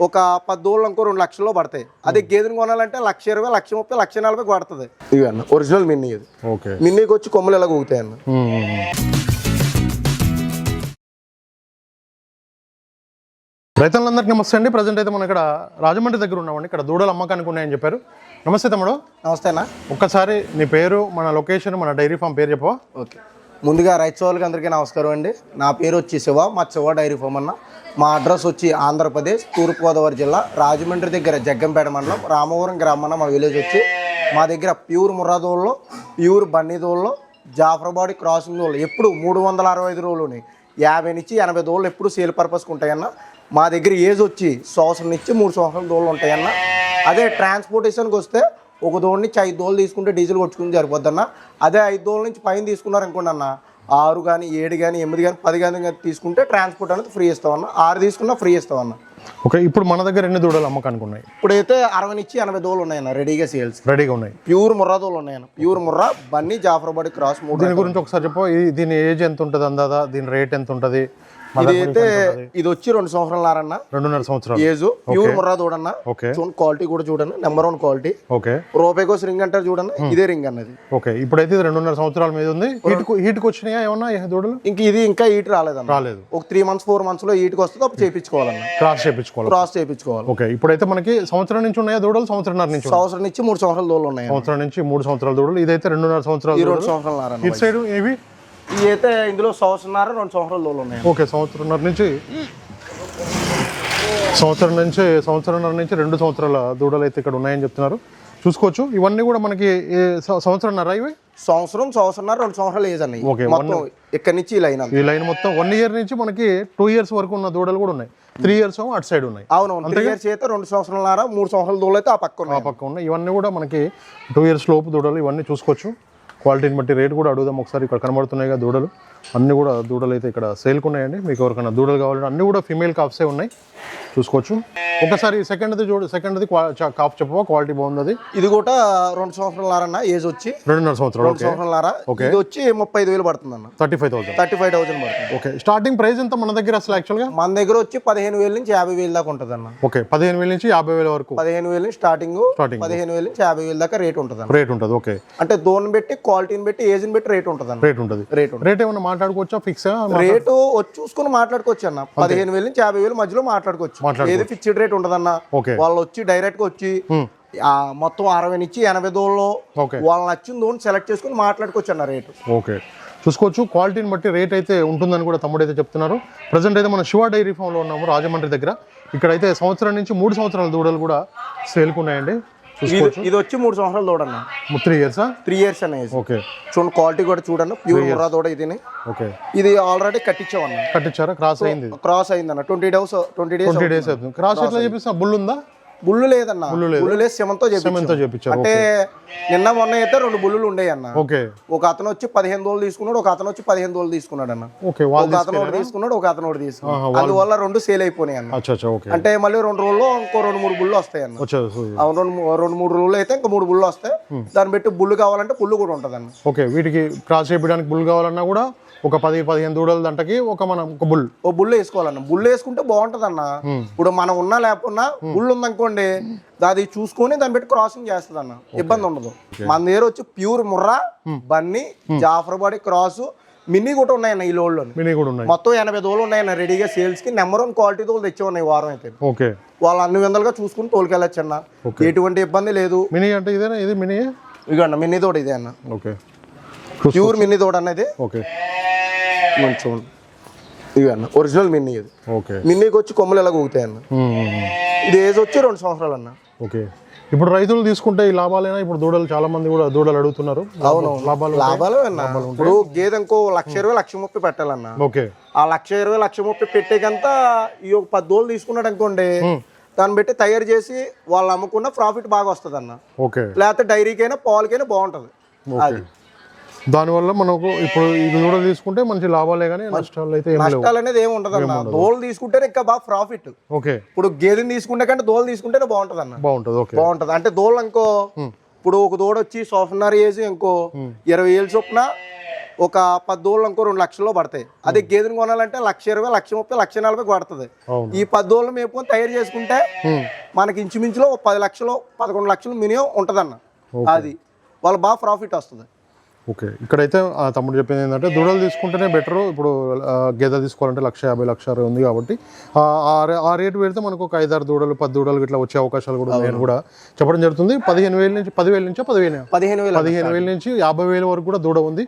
ఒక పది దూడలు ఇంకో రెండు లక్షల్లో పడతాయి. అదే గేదెని కొనాలంటే లక్ష ఇరవై లక్ష ముప్పై లక్ష నలభై పడుతుంది. ఇవి అన్న ఒరిజినల్ మిన్నీ ఇది. ఓకే. మిన్నీకి వచ్చి కొమ్ములు ఇలా ఊగుతాయి అన్న. రైతులందరికీ నమస్తే అండి. ప్రజెంట్ అయితే మనం ఇక్కడ రాజమండ్రి దగ్గర ఉన్నామండి. ఇక్కడ దూడలు అమ్మకానికి ఉన్నాయని చెప్పారు. నమస్తే తమ్ముడు. నమస్తే అన్న. ఒక్కసారి నీ పేరు మన లొకేషన్ మన డైరీ ఫామ్ పేరు చెప్పవా? ఓకే. ముందుగా రైతు సోదరులకి అందరికీ నమస్కారం అండి. నా పేరు వచ్చి శివ మా శివ డైరీ ఫామ్ అన్న. మా అడ్రస్ వచ్చి ఆంధ్రప్రదేశ్ తూర్పుగోదావరి జిల్లా రాజమండ్రి దగ్గర జగ్గంపేట మండలం రామవరం గ్రామన్న మా విలేజ్ వచ్చి మా దగ్గర ప్యూర్ ముర్రాదోళ్ళు ప్యూర్ బన్నీదోళ్ళు జాఫర్బాడి క్రాసింగ్ దోళ్ళు ఎప్పుడు మూడు వందల అరవై ఐదు రోజులు యాభై నుంచి ఎనభై దోళ్ళు ఎప్పుడు సేల్ పర్పస్కి ఉంటాయన్న. మా దగ్గర ఏజ్ వచ్చి సంవత్సరం నుంచి మూడు సంవత్సరాల దోళ్ళు ఉంటాయన్న. అదే ట్రాన్స్పోర్టేషన్కి వస్తే ఒక దోడు నుంచి ఐదు దోళ్ళు తీసుకుంటే డీజిల్ కొట్టుకుని సరిపోద్దన్న. అదే ఐదు దోళ్ళ నుంచి పైన తీసుకున్నారు అనుకోండి అన్న. ఆరు కానీ ఏడు కానీ ఎనిమిది కానీ పది కానీ తీసుకుంటే ట్రాన్స్పోర్ట్ అనేది ఫ్రీ ఇస్తామన్న ఆరు తీసుకున్నా ఫ్రీ ఇస్తామన్న ఓకే ఇప్పుడు మన దగ్గర ఎన్ని దూడలు అమ్మకానికి ఉన్నాయి ఇప్పుడైతే అరవై నుంచి ఎనభై దోళ్ళు ఉన్నాయన్న రెడీగా సేల్స్. రెడీగా ఉన్నాయి. ప్యూర్ ముర్రా దోళ్ళు ఉన్నాయన్న. ప్యూర్ ముర్రా బన్నీ జాఫర్బాడి క్రాస్ మూడు దీని గురించి ఒకసారి చెప్పు. దీని ఏజ్ ఎంత ఉంటుంది అందాదా? దీని రేట్ ఎంత ఉంటుంది? ఇది అయితే ఇది వచ్చి రెండు సంవత్సరాలన్నారన్న రెండున్నర సంవత్సరాలు. ఏజ్ ప్యూర్ ముర్రా దూడన్న. ఓకే. చూడండి క్వాలిటీ కూడా చూడండి నెంబర్ వన్ క్వాలిటీ. ఓకే. రూపాయికోస్ రింగ్ అంటారు చూడండి ఇదే రింగ్ అన్నది. ఓకే. ఇప్పుడైతే ఇది రెండున్నర సంవత్సరాల మీద ఉంది. హీట్ హీట్కి వచ్చినాయా ఏమన్నా దూడలు? ఇంక ఇది ఇంకా ఈట్ రాలేదన్న. రాలేదు. ఒక త్రీ మంత్స్ ఫోర్ మంత్స్లో ఈట్కి వస్తుంది అప్పుడు చేయించుకోవాలన్న క్రాస్ చేయించుకోవాలి క్రాస్ చేయించుకోవాలి ఓకే. ఇప్పుడైతే మనకి సంవత్సరం నుంచి ఉన్నాయా దూడలు? సంవత్సరంన్నర నుంచి? సంవత్సరం నుంచి మూడు సంవత్సరాల దోళ్ళు ఉన్నాయి సంవత్సరం నుంచి మూడు సంవత్సరాల దూడలు. ఇదైతే రెండున్నర సంవత్సరాల రెండు దూడలు. సంవత్సరాలు ఇటు సైడ్ ఇవి ఇవి అయితే ఇందులో సంవత్సరంన్నర రెండు సంవత్సరాల ఉన్నాయి. ఓకే సంవత్సరంన్నర నుంచి సంవత్సరం నుంచి సంవత్సరంన్నర నుంచి రెండు సంవత్సరాల దూడలు అయితే ఇక్కడ ఉన్నాయని చెప్తున్నారు. చూసుకోవచ్చు. ఇవన్నీ కూడా మనకి సంవత్సరంన్నర ఇవి? సంవత్సరం సంవత్సరంన్నర రెండు సంవత్సరాలు ఏజ్ అన్నాయి ఓకే, మొత్తం ఇక్కడి నుంచి ఈ లైన్ అంతా. ఈ లైన్ మొత్తం వన్ ఇయర్ నుంచి మనకి టూ ఇయర్స్ వరకు ఉన్న దూడలు కూడా ఉన్నాయి. త్రీ ఇయర్స్ అటు సైడ్ ఉన్నాయి. అవునవును త్రీ ఇయర్స్ అయితే రెండు సంవత్సరాలన్నర మూడు సంవత్సరాల దోళ్ళు అయితే ఆ పక్క ఆ ఉన్నాయి. పక్క ఉన్నాయి. ఇవన్నీ కూడా మనకి టూ ఇయర్స్ లోపు దూడలు ఇవన్నీ చూసుకోవచ్చు. క్వాలిటీని బట్టి రేట్ కూడా అడుగుదాం. ఒకసారి ఇక్కడ కనబడుతున్నాయి కదా దూడలు. అన్నీ కూడా దూడలు అయితే ఇక్కడ సేల్కి ఉన్నాయండి. మీకు ఎవరికైనా దూడలు కావాలంటే అన్నీ కూడా ఫీమేల్ కాప్సే ఉన్నాయి. చూసుకోవచ్చు. ఒకసారి సెకండ్ది చూడు సెకండ్ది కాప్ చెప్పవా? క్వాలిటీ బాగుంది ఇది కూడా రెండు సంవత్సరాలన్నర ఏజ్ వచ్చి రెండున్నర సంవత్సరాలు రెండు సంవత్సరాలన్నర ఇది వచ్చి ముప్పై ఐదు వేలు పడుతుంది అన్న thirty five thousand. Thirty five thousand పడుతుంది. ఓకే. స్టార్టింగ్ ప్రైస్ ఎంత మన దగ్గర అసలు యాక్చువల్గా మన దగ్గర వచ్చి పదిహేను వేల నుంచి యాభై వేలు దాకా ఉంటుంది అన్న ఓకే. పదిహేను వేల నుంచి యాభై వేల వరకు. పదిహేను వేలు నుంచి స్టార్టింగ్ Starting. పదిహేను వేలు నుంచి యాభై వేలు దాకా రేట్ ఉంటుంది రేట్ ఉంటుంది. ఓకే. అంటే దోన్ పెట్టి క్వాలిటీని బట్టి ఏజ్ని బట్టి రేట్ ఉంటుంది అన్న రేట్ ఉంటుంది. రేట్ ఉంటుంది. రేట్ ఏమైనా మాట్లాడుకోవచ్చా? ఫిక్స్ రేటు వచ్చి చూసుకుని మాట్లాడుకోవచ్చు అన్న. పదిహేను వేలు నుంచి యాభై వేలు మధ్యలో మాట్లాడుకోవచ్చు. ఏది ఫిక్స్డ్ రేట్ ఉండదన్న. ఓకే. వాళ్ళు వచ్చి డైరెక్ట్గా వచ్చి మొత్తం అరవై నుంచి ఎనభై దోళ్ళు వాళ్ళు నచ్చిన దోని సెలెక్ట్ చేసుకుని మాట్లాడుకోవచ్చు అన్న రేటు. ఓకే. చూసుకోవచ్చు. క్వాలిటీని బట్టి రేట్ అయితే ఉంటుందని కూడా తమ్ముడు అయితే చెప్తున్నారు. ప్రజెంట్ అయితే మన శివ డైరీ ఫామ్లో ఉన్నాము రాజమండ్రి దగ్గర. ఇక్కడైతే సంవత్సరం నుంచి మూడు సంవత్సరాల దూడలు కూడా సేల్కి ఉన్నాయండి. చూసుకోవచ్చు ఇది వచ్చి మూడు సంవత్సరాలు దూడన్న త్రీ ఇయర్సా త్రీ ఇయర్స్ అన్న ఏజ్ ఓకే చూడండి క్వాలిటీ కూడా చూడండి. ప్యూర్ ముర్రా దూడ ఇది ఓకే ఇది ఆల్రెడీ కట్టించామన్న. కట్టించారా? క్రాస్ అయింది. క్రాస్ అయిందన్న. Twenty days twenty days twenty days అవుతుంది. క్రాస్ ఎట్లా చెప్పిస్తున్నా బుల్ ఉందా? బుల్లు లేదన్న. బుల్లు లేదు. సిమంతో చేపించారు. అంటే నిన్న మొన్న అయితే రెండు బుల్లులు ఉండేవి అన్న ఓకే. ఒక అతను వచ్చి పదిహేను దోళ్ళు తీసుకున్నాడు ఒక అతను వచ్చి పదిహేను దోళ్ళు తీసుకున్నాడు అన్న ఓకే ఒక అతను ఒకటి తీసుకున్నాడు ఒక అతను ఒకటి తీసుకున్నాడు. అందువల్ల రెండు సేల్ అయిపోయినాయి అన్న అంటే మళ్ళీ రెండు రోజుల్లో ఇంకో రెండు మూడు బుల్లు వస్తాయి అన్న రెండు రెండు మూడు రోజులు అయితే ఇంకా మూడు బుల్లు వస్తాయి. దాన్ని బట్టి బుల్లు కావాలంటే బుల్లు కూడా ఉంటుంది అన్న ఓకే వీటికి క్రాస్ చేయించడానికి బుల్ కావాలన్నా కూడా ఒక పది పదిహేను దూడల దంటకి ఒక మనం ఒక బుల్. ఓ బుల్లు వేసుకోవాలన్న. బుల్లు వేసుకుంటే బాగుంటది అన్న ఇప్పుడు మనం ఉన్నా లేకున్నా బుల్లు ఉందనుకోండి అది చూసుకొని దాన్ని పెట్టి క్రాసింగ్ చేస్తుంది అన్న ఇబ్బంది ఉండదు. మన దగ్గర వచ్చి pure Murrah Banni Jafarabadi cross mini కూడా ఉన్నాయన్న ఈ లోడ్లో మినీ కూడా ఉన్నాయి. మొత్తం ఎనభై దోలు ఉన్నాయన్న రెడీగా సేల్స్కి నెంబర్ వన్ క్వాలిటీ దోలు తెచ్చి ఉన్నాయి ఈ వారం అయితే. ఓకే. వాళ్ళు అన్ని విధాలుగా చూసుకుని తోలుకెళ్ళచ్చు అన్న ఎటువంటి ఇబ్బంది లేదు. మినీ అంటే ఇదేనా? ఇది మినీ? ఇక అన్న మిన్నీ తోడు ఇదే అన్న. ఓకే. ప్యూర్ మిన్నీ తోడు అన్నది. ఓకే. కొంచెం ఇవి అన్న ఒరిజినల్ మిన్నీ ఇది. ఓకే. మిన్నీకి వచ్చి కొమ్ములు ఎలా ఊగుతాయి అన్న. ఇది ఏజ్ వచ్చి రెండు సంవత్సరాలు అన్న. ఓకే. ఇప్పుడు రైతులు తీసుకుంటే ఈ లాభాలైనా? ఇప్పుడు దూడలు చాలా మంది కూడా దూడలు అడుగుతున్నారు. అవును లాభాలు లాభాలు అన్న. ఇప్పుడు గేదె ఇంకో లక్ష ఇరవై లక్ష ముప్పై పెట్టాలన్న. ఓకే. ఆ లక్ష ఇరవై లక్ష ముప్పై పెట్టేకంతా ఈ ఒక పది దోలు తీసుకున్నాడు అనుకోండి దాన్ని బట్టి తయారు చేసి వాళ్ళు అమ్ముకున్న ప్రాఫిట్ బాగా వస్తుంది అన్న ఓకే. లేకపోతే డైరీకైనా పాలకైనా బాగుంటది. అది. దానివల్ల మనకు ఇప్పుడు ఈ దూడలు తీసుకుంటే మంచి లాభాలే కానీ నష్టాలు అయితే నష్టాలు అనేది ఏమి ఉండదు. అన్న దోలు తీసుకుంటేనే ఇంకా బాగా ప్రాఫిట్ ఓకే. ఇప్పుడు గేదెని తీసుకుంటే కంటే దోలు తీసుకుంటేనే బాగుంటది అన్న బాగుంటుంది ఓకే. బాగుంటది. అంటే దోళ్ళు ఇంకో ఇప్పుడు ఒక దూడ వచ్చి సోఫ్ట్వేర్ ఏజ్ ఇంకో ఇరవై ఏళ్ళు చొప్పున ఒక పది దూడలు ఇంకో రెండు లక్షల్లో పడతాయి. అదే గేదెని కొనాలంటే లక్ష ఇరవై లక్ష ముప్పై లక్ష నలభై పడుతుంది. ఈ పది దూడలు మేపుకొని తయారు చేసుకుంటే. మనకి ఇంచుమించులో పది లక్షలు పదకొండు లక్షలు మినిమం ఉంటుందన్న. అది వాళ్ళు బాగా ప్రాఫిట్ వస్తుంది. ఓకే. ఇక్కడైతే ఆ తమ్ముడు చెప్పింది ఏంటంటే దూడలు తీసుకుంటేనే బెటర్. ఇప్పుడు గేదె తీసుకోవాలంటే లక్ష యాభై లక్ష అరవై ఉంది కాబట్టి ఆ, రేటు పెడితే మనకు ఒక ఐదారు దూడలు పది దూడలు ఇట్లా వచ్చే అవకాశాలు కూడా ఉన్నాయని కూడా చెప్పడం జరుగుతుంది. పదిహేను వేల నుంచి పదివేల నుంచి పదివేలు పదిహేను వేలు పదిహేను వేల నుంచి యాభై వేల వరకు కూడా దూడ ఉంది.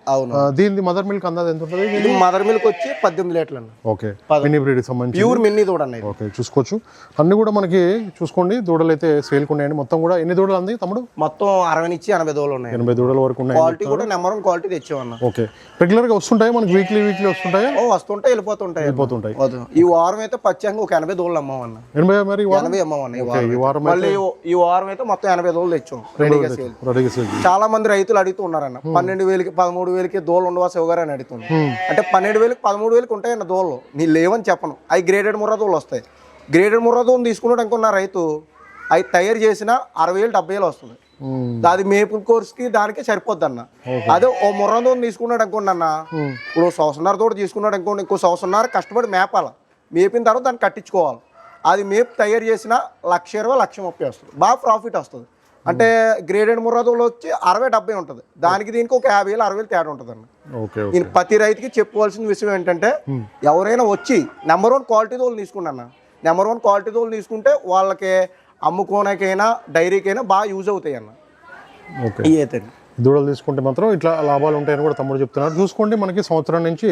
దీనిది మదర్ మిల్క్ అందాది ఎంత ఉంటుంది? మదర్ మిల్క్ వచ్చి పద్దెనిమిది లీటర్లు ఓకే. మినీ బ్రీడ్ సంబంధించి ప్యూర్ మిన్నీ దూడ. ఓకే చూసుకోవచ్చు. అన్ని కూడా మనకి చూసుకోండి. దూడలు అయితే సేల్కి ఉన్నాయండి. మొత్తం కూడా ఎన్ని దూడలు అంది తమ్ముడు? మొత్తం అరవై నుంచి ఎనభై దూడలు ఉన్నాయి. ఎనభై దూడల వరకు ఉన్నాయి క్వాలిటీ కూడా వన్ క్వాలిటీ తెచ్చామన్న. ఓకే. రెగ్యులర్గా వస్తుంటాయి? మనకి వీక్లీ వీక్లీ వస్తుంటాయా? ఓ వస్తుంటాయి వెళ్ళిపోతుంటాయి అన్న. పోతుంటాయి వద్దు. ఈ వారం అయితే పచ్చంగా ఒక ఎనభై దూడలు అమ్మవన్న. ఎనభై మరి ఎనభై అమ్మవన్న ఈ వారం మళ్ళీ ఈ- వారం అయితే మొత్తం ఎనభై దూడలు తెచ్చాం. రెడీగా సేల్. రెడీగా సేల్ చాలా మంది రైతులు అడుగుతూ ఉన్నారన్న. పన్నెండు వేలకి పదమూడు వేలకి దోళ్ళు ఉండవా శివగారు అని అడుగుతుంది అంటే పన్నెండు వేలకి పదమూడు వేలకి ఉంటాయన్న దోళ్ళు. నీ లేవని చెప్పను. అవి గ్రేడెడ్ ముర్రా దోళ్ళు వస్తాయి. గ్రేడెడ్ ముర్రా దోళ్ళు తీసుకున్నాడు అనుకున్న రైతు అవి తయారు చేసిన అరవై వేలు డెబ్బై వేలు వస్తుంది. అది మేపు కోర్స్కి దానికి సరిపోద్ది అన్న అదే ఓ ముర్రా దోళ్ళు తీసుకున్నాడు అనుకోండి అన్న. ఇప్పుడు సంవత్సరాల తోటి తీసుకున్నాడు అనుకోండి ఇంకో సంవత్సరాలు కష్టపడి మేపాల. మేపిన తర్వాత దాన్ని కట్టించుకోవాలి. అది మేపు తయారు చేసిన లక్ష ఇరవై లక్ష ముప్పై వస్తుంది. బాగా ప్రాఫిట్ వస్తుంది. అంటే గ్రేడెడ్ ముర్రాదోళ్ళు వచ్చి అరవై డెబ్బై ఉంటుంది. దానికి దీనికి ఒక యాభై వేలు అరవై వేలు తేడా ఉంటుంది అన్న దీని ప్రతి రైతుకి చెప్పుకోవాల్సిన విషయం ఏంటంటే ఎవరైనా వచ్చి నెంబర్ వన్ క్వాలిటీ తోలు తీసుకున్నా నెంబర్ వన్ క్వాలిటీ తోలు తీసుకుంటే వాళ్ళకి అమ్ముకోనకైనా డైరీకైనా బాగా యూజ్ అవుతాయి అన్న ఓకే. అయితే దూడలు తీసుకుంటే మాత్రం ఇట్లా లాభాలు ఉంటాయని కూడా తమ్ముడు చెప్తున్నాడు. చూసుకోండి మనకి సంవత్సరం నుంచి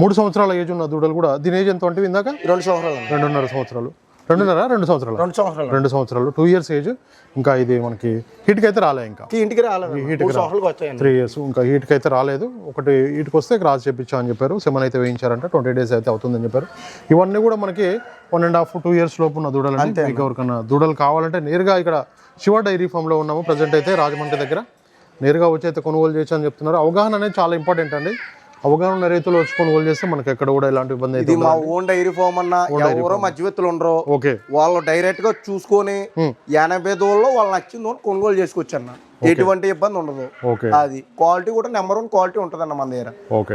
మూడు సంవత్సరాల ఏజ్ ఉన్న దూడలు కూడా దీని ఏజ్ ఎంత అంటే ఇందాక? రెండు సంవత్సరాలు రెండున్నర సంవత్సరాలు. రెండున్నర? రెండు సంవత్సరాలు. రెండు సంవత్సరాలు. రెండు సంవత్సరాలు. టూ ఇయర్స్ ఏజ్ ఇంకా ఇది మనకి హీట్కి అయితే రాలే ఇంకా. ఇంటికి రాలేదు. వచ్చాయి త్రీ ఇయర్స్ ఇంకా హీట్కి అయితే రాలేదు. ఒకటి హీట్కి వస్తే క్రాస్ చేపించా అని చెప్పారు. సెమన్ అయితే వేయించారంట. ట్వంటీ డేస్ అయితే అవుతుందని చెప్పారు. ఇవన్నీ కూడా మనకి one and half two years లోపు ఉన్న దూడలు మీకు ఎవరికన్నా దూడలు కావాలంటే నేరుగా ఇక్కడ శివ డైరీ ఫామ్లో ఉన్నాము. ప్రజెంట్ అయితే రాజమండ్రి దగ్గర. నేరుగా వచ్చి అయితే కొనుగోలు చేయొచ్చు అని చెప్తున్నారు. అవగాహన అనేది చాలా ఇంపార్టెంట్ అండి. అవగాహన రైతులు వచ్చి కొనుగోలు చేస్తే మనకి ఎక్కడ కూడా ఎలాంటి ఇబ్బంది అయితే ఇది మా ఓన్ డైరీ ఫామ్ అన్న ఎవరో మధ్యవర్తులు ఉండరు ఓకే. వాళ్ళు డైరెక్ట్గా చూసుకొని ఎనభై దూడలో వాళ్ళు నచ్చింది కొనుగోలు చేసుకోవచ్చు అన్న ఎటువంటి ఇబ్బంది ఉండదు. అది క్వాలిటీ కూడా నెంబర్ వన్ క్వాలిటీ ఉంటుంది అన్న మన దగ్గర.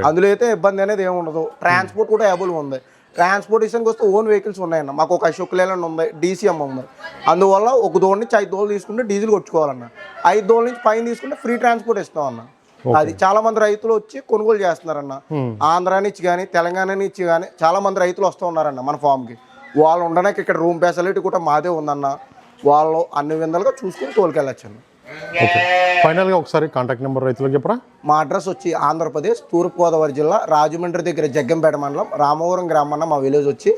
అందులో అయితే ఇబ్బంది అనేది ఏమి ఉండదు. ట్రాన్స్పోర్ట్ కూడా అవైలబుల్ ఉంది. ట్రాన్స్పోర్టేషన్కి వస్తే ఓన్ వెహికల్స్ ఉన్నాయన్న. మాకు ఒక అశోక్ లేలండ్ ఉంది డీసీఎం ఉంది. అందువల్ల ఒక దోడు నుంచి ఐదు దోళ్ళు తీసుకుంటే డీజిల్ కొట్టుకోవాలన్న. ఐదు దోళ్ళ నుంచి పైన తీసుకుంటే ఫ్రీ ట్రాన్స్పోర్ట్ ఇస్తాం అన్న అది చాలా మంది రైతులు వచ్చి కొనుగోలు చేస్తున్నారన్న. ఆంధ్ర నుంచి కానీ తెలంగాణ నుంచి కానీ చాలా మంది రైతులు వస్తూ ఉన్నారన్న మన ఫామ్కి. వాళ్ళు ఉండడానికి ఇక్కడ రూమ్ ఫెసిలిటీ కూడా మాదే ఉందన్న. వాళ్ళు అన్ని విధాలుగా చూసుకుని తోలుకెళ్ళచ్చు అన్న ఓకే. ఫైనల్గా ఒకసారి కాంటాక్ట్ నెంబర్ రైతులకు చెప్పరా? మా అడ్రస్ వచ్చి ఆంధ్రప్రదేశ్ తూర్పుగోదావరి జిల్లా రాజమండ్రి దగ్గర జగ్గంపేట మండలం రామవరం గ్రామం అన్న మా విలేజ్ వచ్చి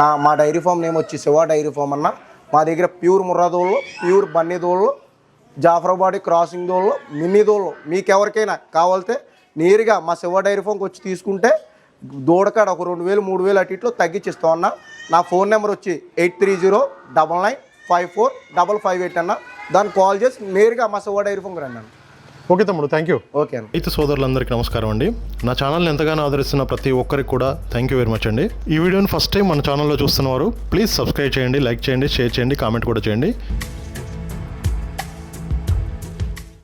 నా మా డైరీ ఫామ్ నేమ్ వచ్చి శివ డైరీ ఫామ్ అన్న. మా దగ్గర ప్యూర్ ముర్రాదోళ్ళు ప్యూర్ బన్నీ దోళ్ళు జాఫరాబాడి క్రాసింగ్ దోళ్ళు మినీ దోళ్ళు మీకు ఎవరికైనా కావాలితే నేరుగా మా శివ డైరీ ఫామ్కి వచ్చి తీసుకుంటే దూడకాడ ఒక రెండు వేలు మూడు వేలు అటు ఇట్లో తగ్గించిస్తాం అన్న. నా ఫోన్ నెంబర్ వచ్చి eight three zero double nine five four double five eight అన్న. దాన్ని కాల్ చేసి నేరుగా మా శివ డైరీ ఫామ్కి రండి అన్న. ఓకే తమ్ముడు థ్యాంక్ యూ ఓకే అన్న. రైతు సోదరులందరికీ నమస్కారం అండి. నా ఛానల్ని ఎంతగానో ఆదరిస్తున్న ప్రతి ఒక్కరికి కూడా థ్యాంక్ యూ వెరీ మచ్ అండి. ఈ వీడియోని ఫస్ట్ టైం మన ఛానల్లో చూస్తున్నవారు ప్లీజ్ సబ్స్క్రైబ్ చేయండి లైక్ చేయండి షేర్ చేయండి కామెంట్ కూడా చేయండి.